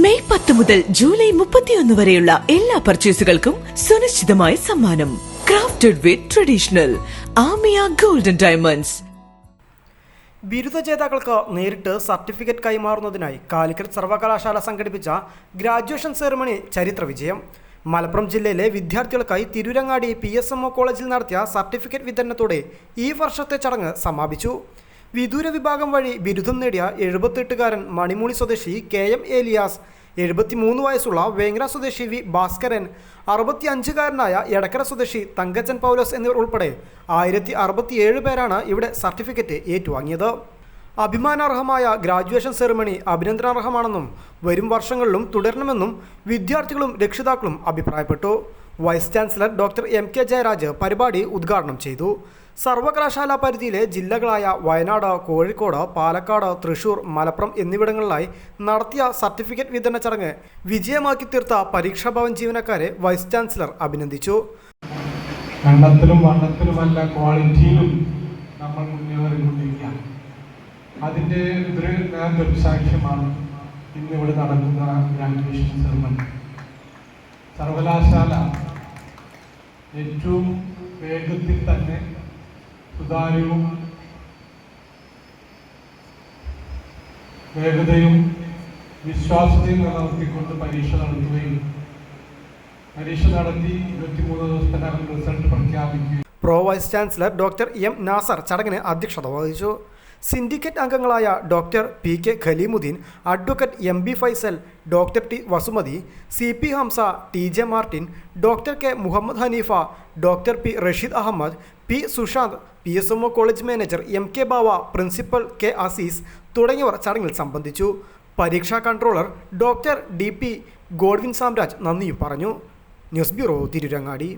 May പത്ത് മുതൽ July മുപ്പത്തിയൊന്ന് വരെയുള്ള എല്ലാ പർച്ചേസുകൾക്കും സുനിശ്ചിതമായ സമ്മാനം. ക്രാഫ്റ്റഡ് വിത്ത് ട്രഡീഷണൽ ആമിയ ഗോൾഡൻ ഡയമണ്ട്സ് ബിരുദ ജേതാക്കൾക്ക് നേരിട്ട് സർട്ടിഫിക്കറ്റ് കൈമാറുന്നതിനായി കാലിക്കറ്റ് സർവകലാശാല സംഘടിപ്പിച്ച ഗ്രാജുവേഷൻ സെറമണി ചരിത്ര വിജയം. മലപ്പുറം ജില്ലയിലെ വിദ്യാർത്ഥികൾക്കായി Tirurangadi P S M O കോളേജിൽ നടത്തിയ സർട്ടിഫിക്കറ്റ് വിതരണത്തോടെ ഈ വർഷത്തെ ചടങ്ങ് സമാപിച്ചു. വിദൂര വിഭാഗം വഴി ബിരുദം നേടിയ എഴുപത്തെട്ടുകാരൻ മണിമൂളി സ്വദേശി കെ എം ഏലിയാസ് എഴുപത്തിമൂന്ന് വയസ്സുള്ള വേങ്ങര സ്വദേശി വി ഭാസ്കരൻ അറുപത്തി അഞ്ചുകാരനായ എടക്കര സ്വദേശി തങ്കച്ചൻ പൗലോസ് എന്നിവർ ഉൾപ്പെടെ ആയിരത്തി അറുപത്തിയേഴ് പേരാണ് ഇവിടെ സർട്ടിഫിക്കറ്റ് ഏറ്റുവാങ്ങിയത്. അഭിമാനാർഹമായ ഗ്രാജുവേഷൻ സെറിമണി അഭിനന്ദനാർഹമാണെന്നും വരും വർഷങ്ങളിലും തുടരണമെന്നും വിദ്യാർത്ഥികളും രക്ഷിതാക്കളും അഭിപ്രായപ്പെട്ടു. Vice chancellor doctor M K Jayaraj പരിപാടി ഉദ്ഘാടനം ചെയ്തു. സർവകലാശാല പരിധിയിലെ ജില്ലകളായ വയനാട് കോഴിക്കോട് പാലക്കാട് തൃശൂർ മലപ്പുറം എന്നിവിടങ്ങളിലായി നടത്തിയ സർട്ടിഫിക്കറ്റ് വിതരണ ചടങ്ങ് വിജയമാക്കി തീർത്ത പരീക്ഷാ ഭവൻ ജീവനക്കാരെ വൈസ് ചാൻസലർ അഭിനന്ദിച്ചു. എണ്ണത്തിലും വണ്ണത്തിലുമല്ല ക്വാളിറ്റിയിലും നമ്മൾ മുന്നേറിക്കൊണ്ടിരിക്കുകയാണ് അതിന്റെ ഒരു ഇന്ന് ഇന്നിവിടെ നടക്കുന്ന ഗ്രാജുവേഷൻ സെറമണി. സർവകലാശാല ഏറ്റവും വേഗത്തിൽ തന്നെ സുതാര്യവും വേഗതയും വിശ്വാസ്യതയും നിലനിർത്തിക്കൊണ്ട് പരീക്ഷ നടത്തുകയും പരീക്ഷ നടത്തി ഇരുപത്തിമൂന്ന് ദിവസത്തിനകം റിസൾട്ട് പ്രഖ്യാപിക്കുകയും. Pro vice chancellor doctor M Nasar ചടങ്ങിന് അധ്യക്ഷത വഹിച്ചു. സിൻഡിക്കേറ്റ് അംഗങ്ങളായ doctor P K Khaleemuddeen advocate M B Faisal doctor T Vasumathi C P Hamsa T J Martin doctor K Muhammad Haneefa doctor P Rasheed Ahammed P Sushanth P S M O college manager M K Bava principal K Azeez തുടങ്ങിയവർ ചടങ്ങിൽ സംബന്ധിച്ചു. പരീക്ഷാ controller doctor D P Godwin Samraj നന്ദിയും പറഞ്ഞു. News bureau Tirurangadi.